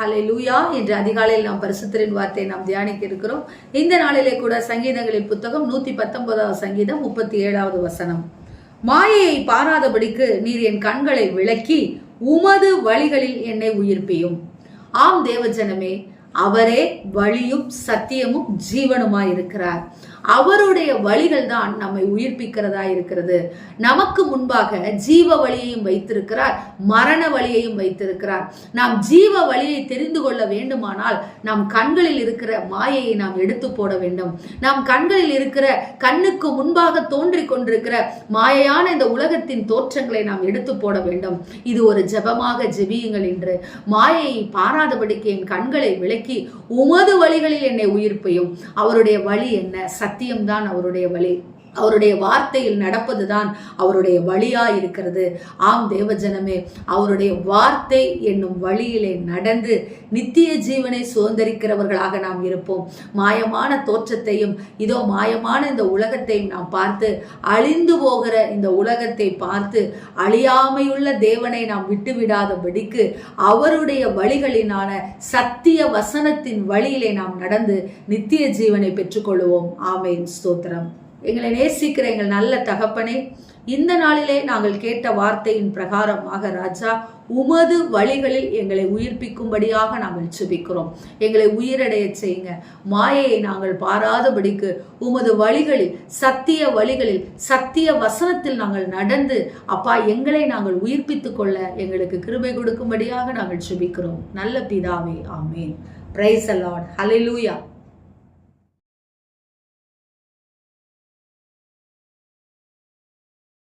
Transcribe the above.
ஹலே லூயா என்று அதிகாலையில் நாம் பரிசுத்தரின் வார்த்தையை நாம் தியானிக்க இருக்கிறோம். இந்த நாளிலே கூட சங்கீதங்களின் புத்தகம் நூத்தி பத்தொன்பதாவது சங்கீதம் முப்பத்தி ஏழாவது வசனம். மாயையை பாராதபடிக்கு நீர் என் கண்களை விளக்கி உமது வழிகளில் என்னை உயிர்ப்பியும். ஆம் தேவஜனமே அவரே வழியும் சத்தியமும் ஜீவனுமாய் இருக்கிறார் அவருடைய வழிகள் தான் நம்மை உயிர்ப்பிக்கிறதா இருக்கிறது நமக்கு முன்பாக ஜீவ வழியையும் வைத்திருக்கிறார் மரண வழியையும் வைத்திருக்கிறார். நாம் ஜீவ வழியை தெரிந்து கொள்ள வேண்டுமானால் நம் கண்களில் இருக்கிற மாயையை நாம் எடுத்து போட வேண்டும். நம் கண்களில் இருக்கிற கண்ணுக்கு முன்பாக தோன்றிக் கொண்டிருக்கிற மாயையான இந்த உலகத்தின் தோற்றங்களை நாம் எடுத்து போட வேண்டும். இது ஒரு ஜெபமாக ஜெபியுங்கள் என்று மாயையை பாராதபடிக்கு என் கண்களை விளை விளக்கி உமது வழிகளில் என்னை உயிர்ப்பையும். அவருடைய வழி என்ன? சத்தியம்தான் அவருடைய வழி. அவருடைய வார்த்தையில் நடப்பதுதான் அவருடைய வழியா இருக்கிறது. ஆம் தேவஜனமே அவருடைய வார்த்தை என்னும் வழியிலே நடந்து நித்திய ஜீவனை சுதந்திரிக்கிறவர்களாக நாம் இருப்போம். மாயமான தோற்றத்தையும் இதோ மாயமான இந்த உலகத்தையும் நாம் பார்த்து அழிந்து போகிற இந்த உலகத்தை பார்த்து அழியாமையுள்ள தேவனை நாம் விட்டுவிடாதபடிக்கு அவருடைய வழிகளினான சத்திய வசனத்தின் வழியிலே நாம் நடந்து நித்திய ஜீவனை பெற்றுக்கொள்வோம். ஆமேன். ஸ்தோத்திரம். எங்களை நேசிக்கிற எங்கள் நல்ல தகப்பனே இந்த நாளிலே நாங்கள் கேட்ட வார்த்தையின் பிரகாரமாக ராஜா உமது வழிகளில் எங்களை உயிர்ப்பிக்கும்படியாக நாங்கள் சுபிக்கிறோம் எங்களை உயிரடைய செய்யுங்க. மாயையை நாங்கள் பாராதபடிக்கு உமது வழிகளில் சத்திய வழிகளில் சத்திய வசனத்தில் நாங்கள் நடந்து அப்பா எங்களை நாங்கள் உயிர்ப்பித்துக் கொள்ள எங்களுக்கு கிருபை கொடுக்கும்படியாக நாங்கள் சுபிக்கிறோம் நல்ல பிதாவே ஆமேன். பிரைஸ் அலாட் ஹalleluya